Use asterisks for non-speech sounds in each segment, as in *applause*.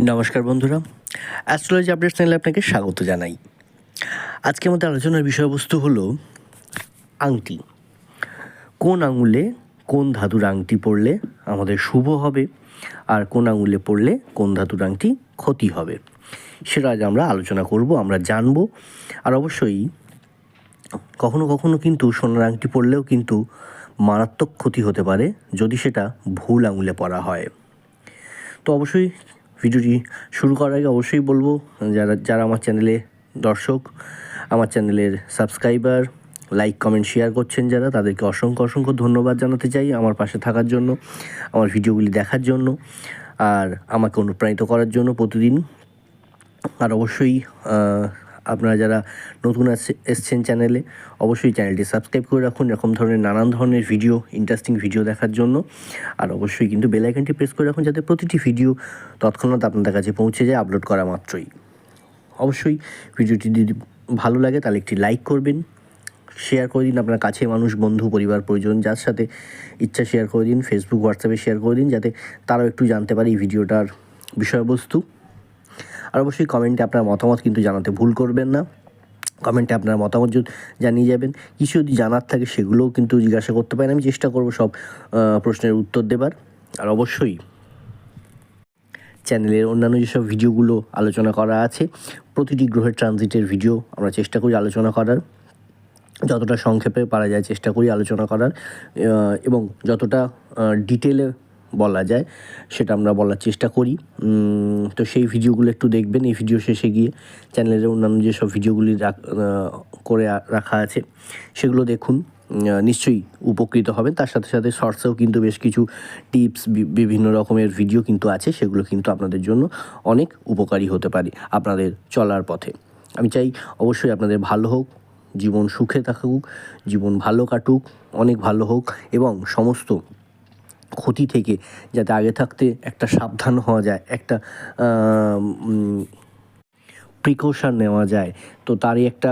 নমস্কার বন্ধুরা astrology update চ্যানেলে আপনাকে স্বাগত জানাই। আজকে আমাদের আলোচনার বিষয়বস্তু হলো আংটি। কোন আঙুলে কোন ধাতুর আংটি পরলে আমাদের শুভ হবে, আর কোন আঙুলে পড়লে কোন ধাতুর আংটি ক্ষতি হবে, সেটা আজ আমরা আলোচনা করব, আমরা জানব। আর অবশ্যই কখনো কখনো কিন্তু সোনার আংটি পরলেও কিন্তু মারাত্মক ক্ষতি হতে পারে, যদি সেটা ভুল আঙুলে পড়া হয়। তো অবশ্যই ভিডিওটি শুরু করার আগে অবশ্যই বলব, যারা যারা আমার চ্যানেলে দর্শক, আমার চ্যানেলের সাবস্ক্রাইবার, লাইক, কমেন্ট, শেয়ার করছেন যারা, তাদেরকে অসংখ্য অসংখ্য ধন্যবাদ জানাতে চাই আমার পাশে থাকার জন্য, আমার ভিডিওগুলি দেখার জন্য, আর আমাকে অনুপ্রাণিত করার জন্য প্রতিদিন। আর অবশ্যই আপনারা যারা নতুন এসছেন চ্যানেলে অবশ্যই চ্যানেলটি সাবস্ক্রাইব করে রাখুন। এরকম ধরনের নানান ধরনের ভিডিও ইন্টারেস্টিং ভিডিও দেখার জন্য। আর অবশ্যই কিন্তু বেল আইকনটি প্রেস করে রাখুন যাতে প্রতিটি ভিডিও তৎক্ষণাৎ আপনাদের কাছে পৌঁছে যায় আপলোড করা মাত্রই। অবশ্যই ভিডিওটি যদি ভালো লাগে, তাহলে একটি লাইক করবেন। শেয়ার করে দিন আপনার কাছে মানুষ, বন্ধু, পরিবার, পরিজন, যার সাথে ইচ্ছা শেয়ার করে দিন। ফেসবুক হোয়াটসঅ্যাপে শেয়ার করে দিন, যাতে তারাও একটু জানতে পারে এই ভিডিওটার বিষয়বস্তু। আর অবশ্যই কমেন্টে আপনার মতামত কিন্তু জানাতে ভুল করবেন না। কমেন্টে আপনার মতামত জানিয়ে যাবেন, কিছু যদি জানার থাকে সেগুলোও কিন্তু জিজ্ঞাসা করতে পারেন, আমি চেষ্টা করব সব প্রশ্নের উত্তর দেবার। আর অবশ্যই চ্যানেলের অন্যান্য যেসব ভিডিওগুলো আলোচনা করা আছে, প্রতিটি গ্রহের ট্রানজিটের ভিডিও আমরা চেষ্টা করি আলোচনা করার। যতটা সংক্ষেপে পারা যায় চেষ্টা করি আলোচনা করার এবং যতটা ডিটেলে বলা যায়, সেটা আমরা বলার চেষ্টা করি। তো সেই ভিডিওগুলো একটু দেখবেন, এই ভিডিও শেষে গিয়ে চ্যানেলের অন্যান্য যেসব ভিডিওগুলি করে রাখা আছে, সেগুলো দেখুন নিশ্চয়ই উপকৃত হবেন। তার সাথে সাথে শর্টসেও কিন্তু বেশ কিছু টিপস বিভিন্ন রকমের ভিডিও কিন্তু আছে, সেগুলো কিন্তু আপনাদের জন্য অনেক উপকারী হতে পারে আপনাদের চলার পথে। আমি চাই অবশ্যই আপনাদের ভালো হোক, জীবন সুখে থাকুক, জীবন ভালো কাটুক, অনেক ভালো হোক এবং সমস্ত ক্ষতি থেকে যাতে আগে থাকতে একটা সাবধান হওয়া যায়, একটা প্রিকশন নেওয়া যায়। তো তারই একটা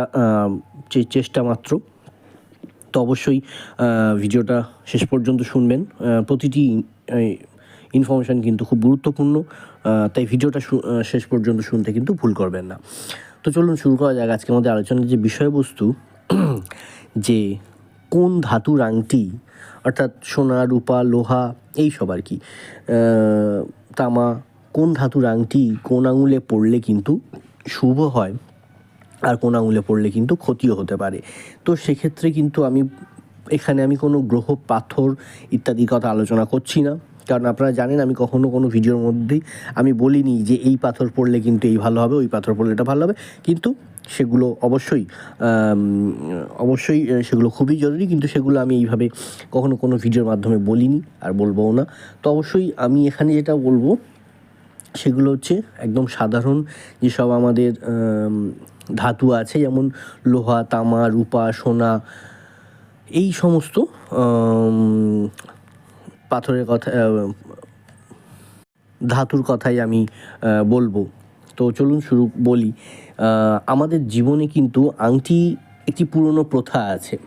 চেষ্টা মাত্র। তো অবশ্যই ভিডিওটা শেষ পর্যন্ত শুনবেন। প্রতিটি ইনফরমেশান কিন্তু খুব গুরুত্বপূর্ণ। তাই ভিডিওটা শেষ পর্যন্ত শুনতে কিন্তু ভুল করবেন না। তো চলুন শুরু করা যাক আজকে আমাদের আলোচনার যে বিষয়বস্তু, যে কোন ধাতুর আংটি অর্থাৎ সোনা, রূপা, লোহা, এই সব আর কি। তামা, কোন ধাতুর আংটি কোন আঙুলে পড়লে কিন্তু শুভ হয় আর কোন আঙুলে পড়লে কিন্তু ক্ষতিও হতে পারে? তো সেক্ষেত্রে কিন্তু আমি, এখানে আমি কোনো গ্রহ, পাথর ইত্যাদির কথা আলোচনা করছি না। কারণ আপনারা জানেন আমি কখনো কোনো ভিডিওর মধ্যেই আমি বলিনি যে এই পাথর পড়লে কিন্তু এই ভালো হবে, ওই পাথর পড়লে এটা ভালো হবে। কিন্তু সেগুলো অবশ্যই অবশ্যই সেগুলো খুবই জরুরি, কিন্তু সেগুলো আমি এইভাবে কখনো কোনো ভিডিওর মাধ্যমে বলিনি আর বলবও না। তো অবশ্যই আমি এখানে যেটা বলব, সেগুলো হচ্ছে একদম সাধারণ যেসব আমাদের ধাতু আছে, যেমন লোহা, তামা, রূপা, সোনা, এই সমস্ত পাথরের কথা ধাতুর কথাই আমি বলব। তো চলুন শুরু বলি। আমাদের জীবনে কিন্তু আংটি একটি পুরনো প্রথা আছে।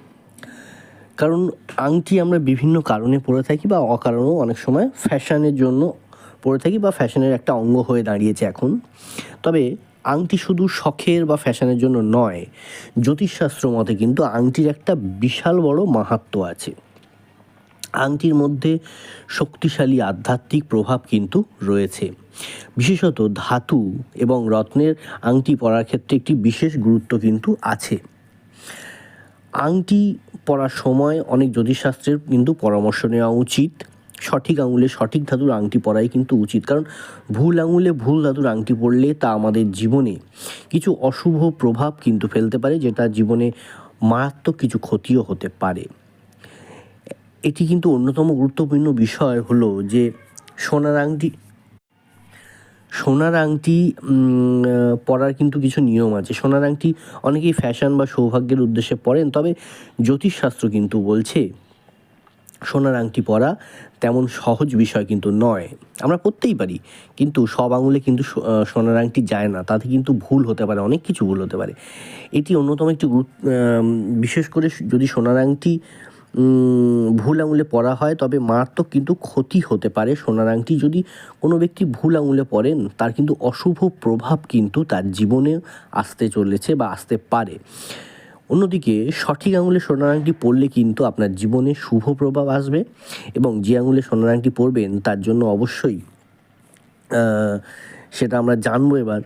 কারণ আংটি আমরা বিভিন্ন কারণে পরে থাকি বা অকারণেও অনেক সময় ফ্যাশনের জন্য পরে থাকি বা ফ্যাশনের একটা অঙ্গ হয়ে দাঁড়িয়েছে এখন। তবে আংটি শুধু শখের বা ফ্যাশনের জন্য নয়, জ্যোতিষশাস্ত্র মতে কিন্তু আংটির একটা বিশাল বড় মাহাত্ম আছে। আংটির মধ্যে শক্তিশালী আধ্যাত্মিক প্রভাব কিন্তু রয়েছে। বিশেষত ধাতু এবং রত্নের আংটি পরার ক্ষেত্রে একটি বিশেষ গুরুত্ব কিন্তু আছে। আংটি পরার সময় অনেক জ্যোতিষশাস্ত্রের কিন্তু পরামর্শ নেওয়া উচিত। সঠিক আঙুলে সঠিক ধাতুর আংটি পরাই কিন্তু উচিত। কারণ ভুল আঙুলে ভুল ধাতুর আংটি পরলে তা আমাদের জীবনে কিছু অশুভ প্রভাব কিন্তু ফেলতে পারে, যেটা জীবনে মারাত্মক কিছু ক্ষতিও হতে পারে। এটি কিন্তু অন্যতম গুরুত্বপূর্ণ বিষয় হলো যে সোনার আংটি সোনার আংটি পরার কিন্তু কিছু নিয়ম আছে। সোনার আংটি অনেকেই ফ্যাশন বা সৌভাগ্যের উদ্দেশ্যে পরেন, তবে জ্যোতিষশাস্ত্র কিন্তু বলছে, সোনার আংটি পরা তেমন সহজ বিষয় কিন্তু নয়। আমরা পরতেই পারি, কিন্তু সব আঙুলে কিন্তু সোনার আংটি যায় না। তাতে কিন্তু ভুল হতে পারে, অনেক কিছু ভুল হতে পারে। এটি অন্যতম একটি বিশেষ করে যদি সোনার আংটি ভুল আঙুলে পরা হয়, তবে মারাত্মক কিন্তু ক্ষতি হতে পারে। সোনার আংটি যদি কোনো ব্যক্তি ভুল আঙুলে পরেন তার কিন্তু অশুভ প্রভাব কিন্তু তার জীবনে আসতে চলেছে বা আসতে পারে। অন্যদিকে, সঠিক আঙুলে সোনার আংটি পরলে কিন্তু আপনার জীবনে শুভ প্রভাব আসবে এবং যে আঙুলে সোনার আংটি পরবেন তার জন্য অবশ্যই সেটা আমরা জানব এবার।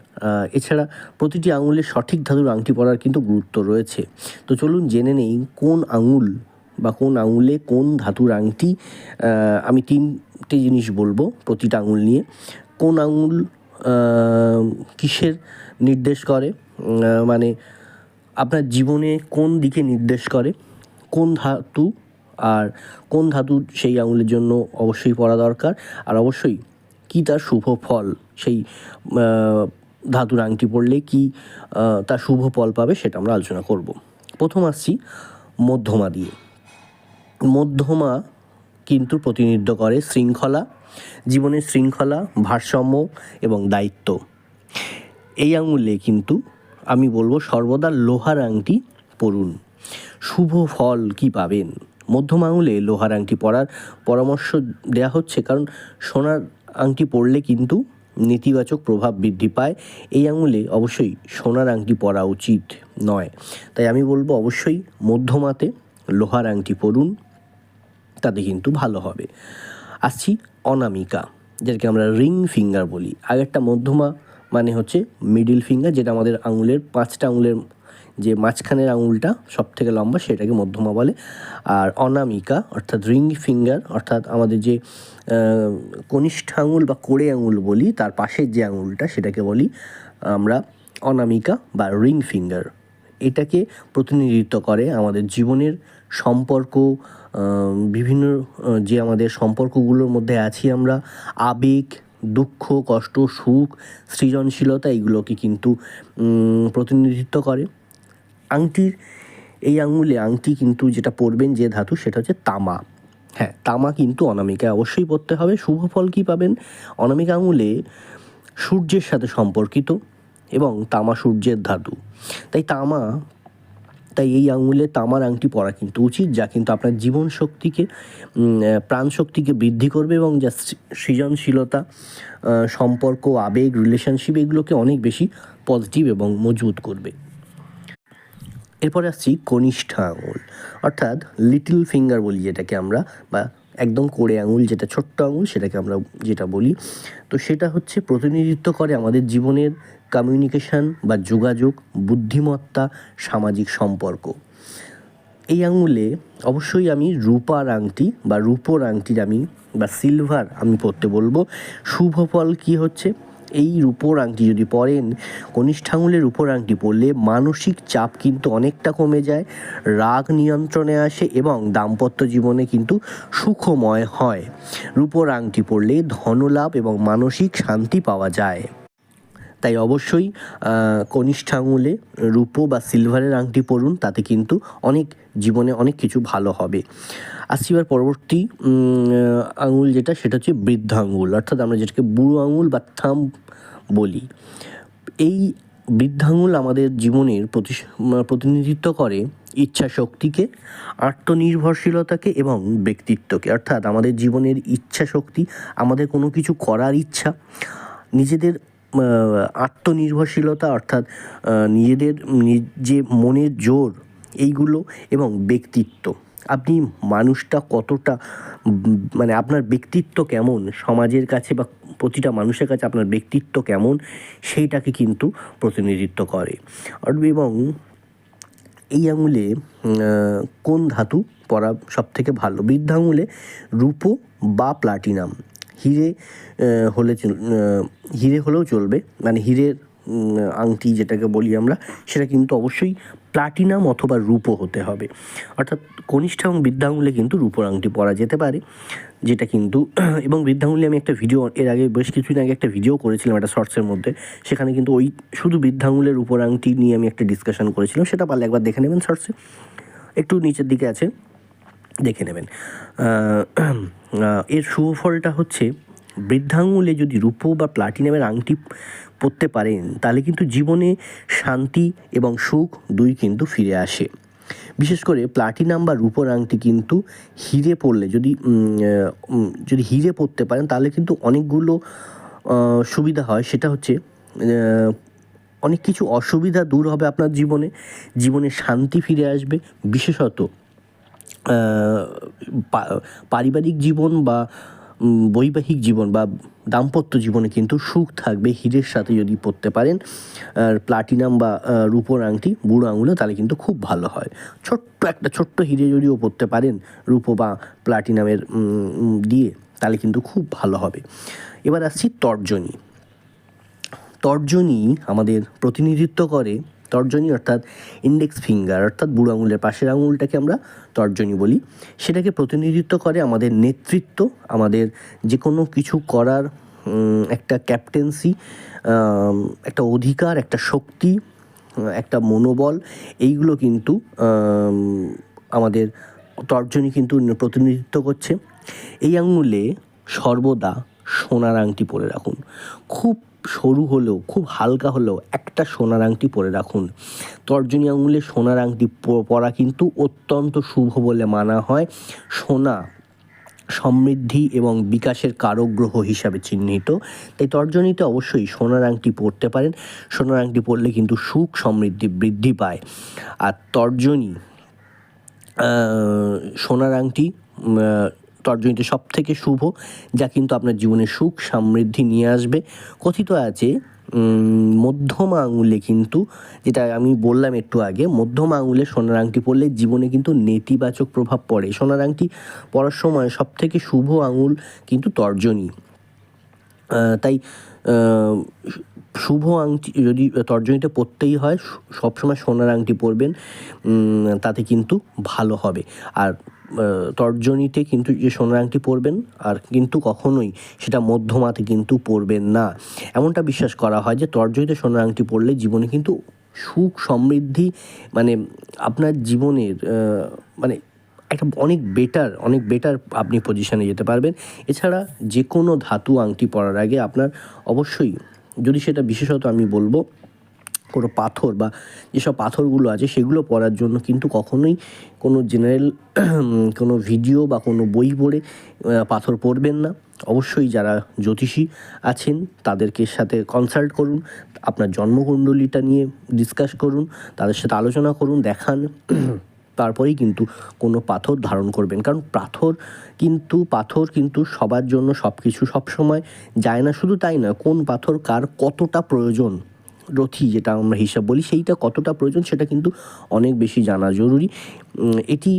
এছাড়া প্রতিটি আঙুলে সঠিক ধাতুর আংটি পরার কিন্তু গুরুত্ব রয়েছে। তো চলুন জেনে নেই, কোন আঙুল বা কোন আঙুলে কোন ধাতুর আংটি আমি তিনটে জিনিস বলব প্রতিটা আঙুল নিয়ে। কোন আঙুল কিসের নির্দেশ করে? মানে আপনার জীবনে কোন দিকে নির্দেশ করে? কোন ধাতু আর কোন ধাতু সেই আঙুলের জন্য অবশ্যই পড়া দরকার। আর অবশ্যই কী তার শুভ ফল? সেই ধাতুর আংটি পড়লে কি তার শুভ ফল পাবে সেটা আমরা আলোচনা করব। প্রথম আসছি মধ্যমা দিয়ে। মধ্যমা কিন্তু প্রতিনিধিত্ব করে শৃঙ্খলা, জীবনের শৃঙ্খলা, ভারসাম্য এবং দায়িত্ব। এই আঙুলে কিন্তু আমি বলব সর্বদা লোহার আংটি পরুন। শুভ ফল কি পাবেন? মধ্যম আঙুলে লোহার আংটি পরার পরামর্শ দেওয়া হচ্ছে কারণ সোনার আংটি পরলে কিন্তু নেতিবাচক প্রভাব বৃদ্ধি পায়। এই আঙুলে অবশ্যই সোনার আংটি পরা উচিত নয়। তাই আমি বলব অবশ্যই মধ্যমাতে লোহার আংটি পরুন। তাতে কিন্তু ভালো হবে। আসছি অনামিকা, যেটাকে আমরা রিং ফিঙ্গার বলি। আগেরটা মধ্যমা মানে হচ্ছে মিডিল ফিঙ্গার, যেটা আমাদের আঙুলের, পাঁচটা আঙুলের যে মাঝখানের আঙুলটা সব থেকে লম্বা সেটাকে মধ্যমা বলে। আর অনামিকা, অর্থাৎ রিং ফিঙ্গার, অর্থাৎ আমাদের যে কনিষ্ঠ আঙুল বা কোড়ে আঙুল বলি, তার পাশের যে আঙুলটা সেটাকে বলি আমরা অনামিকা বা রিং ফিঙ্গার। এটাকে প্রতিনিধিত্ব করে আমাদের জীবনের সম্পর্ক বিভিন্ন যে আমাদের সম্পর্কগুলোর মধ্যে আছি আমরা, আবেগ, দুঃখ, কষ্ট, সুখ, সৃজনশীলতা এগুলোকে কিন্তু প্রতিনিধিত্ব করে। আংটির, এই আঙুলে আংটি কিন্তু যেটা পরবেন যে ধাতু, সেটা হচ্ছে তামা। হ্যাঁ তামা কিন্তু অনামিকায় অবশ্যই পড়তে হবে। শুভ ফল কী পাবেন? অনামিকা আঙুলে সূর্যের সাথে সম্পর্কিত এবং তামা সূর্যের ধাতু। তাই তামা তাই এই আঙুলে তামার আংটি পরা কিন্তু উচিত, যা কিন্তু আপনার জীবন শক্তিকে প্রাণ শক্তিকে বৃদ্ধি করবে এবং যা সৃজনশীলতা সম্পর্ক, আবেগ রিলেশনশিপ এগুলোকে অনেক বেশি পজিটিভ এবং মজবুত করবে। এরপরে আসছি কনিষ্ঠ আঙুল। অর্থাৎ লিটল ফিঙ্গার বলি যেটাকে আমরা, বা একদম কোড়ে আঙুল, যেটা ছোট্ট আঙুল, সেটাকে আমরা যেটা বলি। তো সেটা হচ্ছে প্রতিনিধিত্ব করে আমাদের জীবনের কমিউনিকেশন বা যোগাযোগ, বুদ্ধিমত্তা, সামাজিক সম্পর্ক। এই আঙুলে অবশ্যই আমি রূপার আংটি বা রূপোর আংটির আমি বা সিলভার আমি পরতে বলব। শুভ ফল কী হচ্ছে? এই রূপোর আংটি যদি পরেন, কনিষ্ঠ আঙুলের রূপোর আংটি পরলে মানসিক চাপ কিন্তু অনেকটা কমে যায়, রাগ নিয়ন্ত্রণে আসে এবং দাম্পত্য জীবনে কিন্তু সুখময় হয়। রূপোর আংটি পরলে ধনলাভ এবং মানসিক শান্তি পাওয়া যায়। তাই অবশ্যই কনিষ্ঠ আঙুলে রূপো বা সিলভারের আংটি পরুন, তাতে কিন্তু অনেক জীবনে অনেক কিছু ভালো হবে। আসছি এবার পরবর্তী আঙুল যেটা, সেটা হচ্ছে বৃদ্ধ আঙুল। অর্থাৎ আমরা যেটাকে বুড়ো আঙুল বা থাম বলি। এই বৃদ্ধাঙ্গুল আমাদের জীবনের প্রতি- প্রতিনিধিত্ব করে ইচ্ছা শক্তিকে আত্মনির্ভরশীলতাকে এবং ব্যক্তিত্বকে। অর্থাৎ আমাদের জীবনের ইচ্ছা শক্তি আমাদের কোনো কিছু করার ইচ্ছা, নিজেদের আত্মনির্ভরশীলতা অর্থাৎ নিজেদের যে মনের জোর এইগুলো এবং ব্যক্তিত্ব। আপনি মানুষটা কতটা মানে আপনার ব্যক্তিত্ব কেমন? সমাজের কাছে বা প্রতিটা মানুষের কাছে আপনার ব্যক্তিত্ব কেমন? সেইটাকে কিন্তু প্রতিনিধিত্ব করে। এবং এই আঙুলে কোন ধাতু পরা সব থেকে ভালো? বৃদ্ধ আঙুলে রূপো বা প্লাটিনাম। হিরে হলে হিরে হলেও চলবে। মানে হিরের আংটি যেটাকে বলি আমরা, সেটা কিন্তু অবশ্যই প্লাটিনাম অথবা রূপো হতে হবে। অর্থাৎ কনিষ্ঠ এবং বৃদ্ধাঙ্গুলে কিন্তু রূপোর আংটি পরা যেতে পারে, যেটা কিন্তু, এবং বৃদ্ধাঙ্গুলে আমি একটা ভিডিও, এর আগে বেশ কিছুদিন আগে একটা ভিডিও করেছিলাম একটা শর্টসের মধ্যে, সেখানে কিন্তু ওই শুধু বৃদ্ধাঙ্গুলের উপর আংটি নিয়ে আমি একটা ডিসকাশন করেছিলাম, সেটা পারলে একবার দেখে নেবেন শর্টসে। একটু নিচের দিকে আছে। দেখে নেবেন। এর শুভ ফলটা হচ্ছে, বৃদ্ধাঙ্গুলে যদি রূপো বা প্লাটিনামের আংটি পরতে পারেন, তাহলে কিন্তু জীবনে শান্তি এবং সুখ দুই কিন্তু ফিরে আসে। বিশেষ করে প্লাটিনাম বা রূপোর আংটি কিন্তু হিরে পড়লে যদি যদি হিরে পড়তে পারেন, তাহলে কিন্তু অনেকগুলো সুবিধা হয়। সেটা হচ্ছে অনেক কিছু অসুবিধা দূর হবে আপনার জীবনে। জীবনে শান্তি ফিরে আসবে। বিশেষত পারিবারিক জীবন বা বৈবাহিক জীবন বা দাম্পত্য জীবনে কিন্তু সুখ থাকবে হীরের সাথে যদি পড়তে পারেন। আর প্লাটিনাম বা রূপোর আংটি, বুড়ো আঙুলে তাহলে কিন্তু খুব ভালো হয়। ছোট্ট একটা ছোট্ট হিরে যদিও পড়তে পারেন রূপো বা প্লাটিনামের দিয়ে, তাহলে কিন্তু খুব ভালো হবে। এবার আসছি তর্জনী। তর্জনী আমাদের প্রতিনিধিত্ব করে তর্জনী অর্থাৎ ইন্ডেক্স ফিঙ্গার অর্থাৎ বুড়ো আঙুলের পাশের আঙুলটাকে আমরা তর্জনী বলি। সেটাকে প্রতিনিধিত্ব করে আমাদের নেতৃত্ব, আমাদের যে কোনো কিছু করার একটা ক্যাপ্টেন্সি একটা অধিকার, একটা শক্তি, একটা মনোবল, এইগুলো কিন্তু আমাদের তর্জনী কিন্তু প্রতিনিধিত্ব করছে। এই আঙুলে সর্বদা সোনার আংটি পরে রাখুন। খুব সরু হলেও, খুব হালকা হলেও একটা সোনার আংটি পরে রাখুন। তর্জনী আঙুলে সোনার আংটি পরা কিন্তু অত্যন্ত শুভ বলে মানা হয়। সোনা সমৃদ্ধি এবং বিকাশের কারক গ্রহ হিসাবে চিহ্নিত। তাই তর্জনীতে অবশ্যই সোনার আংটি পরতে পারেন। সোনার আংটি পরলে কিন্তু সুখ সমৃদ্ধি বৃদ্ধি পায়। আর তর্জনী সোনার আংটি তর্জনীতে সব থেকে শুভ, যা কিন্তু আপনার জীবনে সুখ, সমৃদ্ধি নিয়ে আসবে। কথিত আছে মধ্যমা আঙুলে কিন্তু, যেটা আমি বললাম একটু আগে, মধ্যমা আঙুলে সোনার আংটি পরলে জীবনে কিন্তু নেতিবাচক প্রভাব পড়ে। সোনার আংটি পরার সময় সব থেকে শুভ আঙুল কিন্তু তর্জনী। তাই শুভ আংটি যদি তর্জনীতে পরতেই হয়, সবসময় সোনার আংটি পরবেন তাতে কিন্তু ভালো হবে। আর তর্জনীতে কিন্তু যে সোনার আংটি পরবেন, আর কিন্তু কখনোই সেটা মধ্যমাতে কিন্তু পরবেন না। এমনটা বিশ্বাস করা হয় যে তর্জনীতে সোনার আংটি পরলে জীবনে কিন্তু সুখ সমৃদ্ধি মানে আপনার জীবনের মানে একটা অনেক বেটার অনেক বেটার আপনি পজিশনে যেতে পারবেন। এছাড়া যে কোনো ধাতু আংটি পরার আগে আপনার অবশ্যই যদি সেটা বিশেষত আমি বলব কোনো পাথর বা যেসব পাথরগুলো আছে সেগুলো পড়ার জন্য কিন্তু কখনোই কোনো জেনারেল কোনো ভিডিও বা কোনো বই পড়ে পাথর পড়বেন না। অবশ্যই যারা জ্যোতিষী আছেন তাদেরকে সাথে কনসাল্ট করুন, আপনার জন্মকুণ্ডলীটা নিয়ে ডিসকাস করুন, তাদের সাথে আলোচনা করুন, দেখান। তারপরেই কিন্তু কোনো পাথর ধারণ করবেন। কারণ পাথর কিন্তু পাথর কিন্তু সবার জন্য সব কিছু সবসময় যায় না। শুধু তাই না কোন পাথর কার কতটা প্রয়োজন রথি, যেটা আমরা হিসাব বলি, সেইটা কতটা প্রয়োজন সেটা কিন্তু অনেক বেশি জানা জরুরি। এটি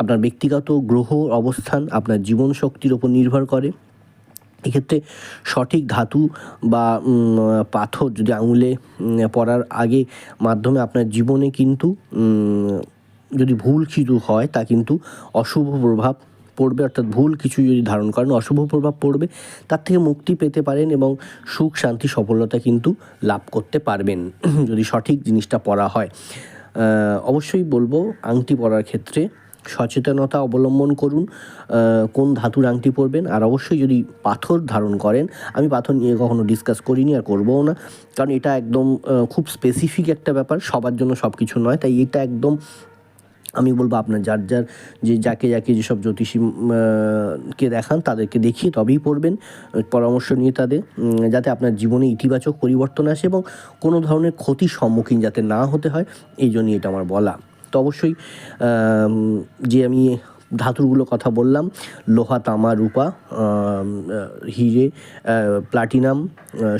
আপনার ব্যক্তিগত গ্রহ অবস্থান, আপনার জীবন শক্তির ওপর নির্ভর করে। এক্ষেত্রে সঠিক ধাতু বা পাথর যদি আঙুলে পড়ার আগে মাধ্যমে আপনার জীবনে কিন্তু যদি ভুল কিছু হয়, তা কিন্তু অশুভ প্রভাব পড়বে, অর্থাৎ ভুল কিছু যদি ধারণ করেন, অশুভ প্রভাব পড়বে, তার থেকে মুক্তি পেতে পারেন এবং সুখ, শান্তি, সফলতা কিন্তু লাভ করতে পারবেন। *clears throat* যদি সঠিক জিনিসটা পড়া হয়। অবশ্যই বলব, আংটি পরার ক্ষেত্রে সচেতনতা অবলম্বন করুন। কোন ধাতুর আংটি পরবেন? আর অবশ্যই যদি পাথর ধারণ করেন, আমি পাথর নিয়ে কখনো ডিসকাস করিনি, আর করবও না। কারণ এটা একদম খুব স্পেসিফিক একটা ব্যাপার, সবার জন্য সব কিছু নয়। তাই এটা একদম আমি বলব আপনার যার যার যে যাকে যাকে যেসব জ্যোতিষী কে দেখান তাদেরকে দেখিয়ে তবেই পড়বেন পরামর্শ নিয়ে তাদের যাতে আপনার জীবনে ইতিবাচক পরিবর্তন আসে এবং কোনো ধরনের ক্ষতির সম্মুখীন যাতে না হতে হয়, এই জন্যই এটা আমার বলা। তো অবশ্যই যে আমি ধাতুগুলো কথা বললাম, লোহা, তামা, রূপা হিরে প্লাটিনাম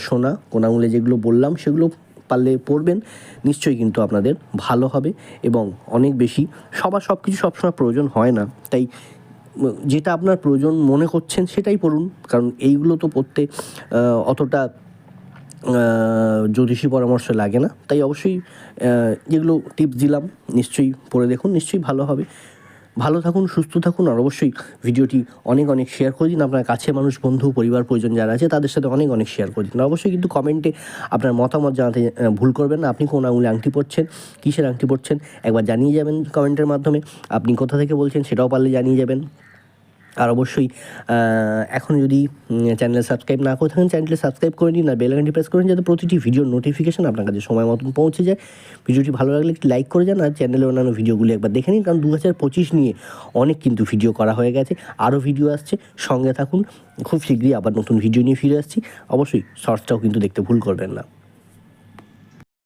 সোনা, কোনাগুলো যেগুলো বললাম সেগুলো পারলে পড়বেন, নিশ্চয়ই কিন্তু আপনাদের ভালো হবে এবং অনেক বেশি সবার সব কিছু সবসময় প্রয়োজন হয় না। তাই যেটা আপনার প্রয়োজন মনে করছেন সেটাই পড়ুন, কারণ এইগুলো তো পড়তে অতটা জ্যোতিষী পরামর্শ লাগে না। তাই অবশ্যই যেগুলো টিপস দিলাম, নিশ্চয়ই পড়ে দেখুন, নিশ্চয়ই ভালো হবে। ভালো থাকুন, সুস্থ থাকুন, আর অবশ্যই ভিডিওটি অনেক অনেক শেয়ার করে দিন। আপনার কাছে মানুষ, বন্ধু, পরিবার পরিজন যারা আছে, তাদের সাথে অনেক অনেক শেয়ার করে দিন। অবশ্যই কিন্তু কমেন্টে আপনার মতামত জানাতে ভুল করবেন না। আপনি কোন আঙুলে আংটি পড়ছেন কিসের আংটি পড়ছেন একবার জানিয়ে যাবেন কমেন্টের মাধ্যমে। আপনি কোথা থেকে বলছেন, সেটাও পারলে জানিয়ে যাবেন। আর অবশ্যই এখন যদি চ্যানেল সাবস্ক্রাইব না করে থাকেন চ্যানেলটি সাবস্ক্রাইব করে নিন আর বেল আইকনটি প্রেস করে নিন যাতে প্রতিটি ভিডিওর নোটিফিকেশন আপনার কাছে সময় মতন পৌঁছে যায়। ভিডিওটি ভালো লাগলে একটি লাইক করে যান আর চ্যানেলের অন্যান্য ভিডিওগুলি একবার দেখে নিন কারণ দু হাজার পঁচিশ নিয়ে অনেক কিন্তু ভিডিও করা হয়ে গেছে, আরও ভিডিও আসছে। সঙ্গে থাকুন, খুব শীঘ্রই আবার নতুন ভিডিও নিয়ে ফিরে আসছি। অবশ্যই শর্টসটাও কিন্তু দেখতে ভুল করবেন না।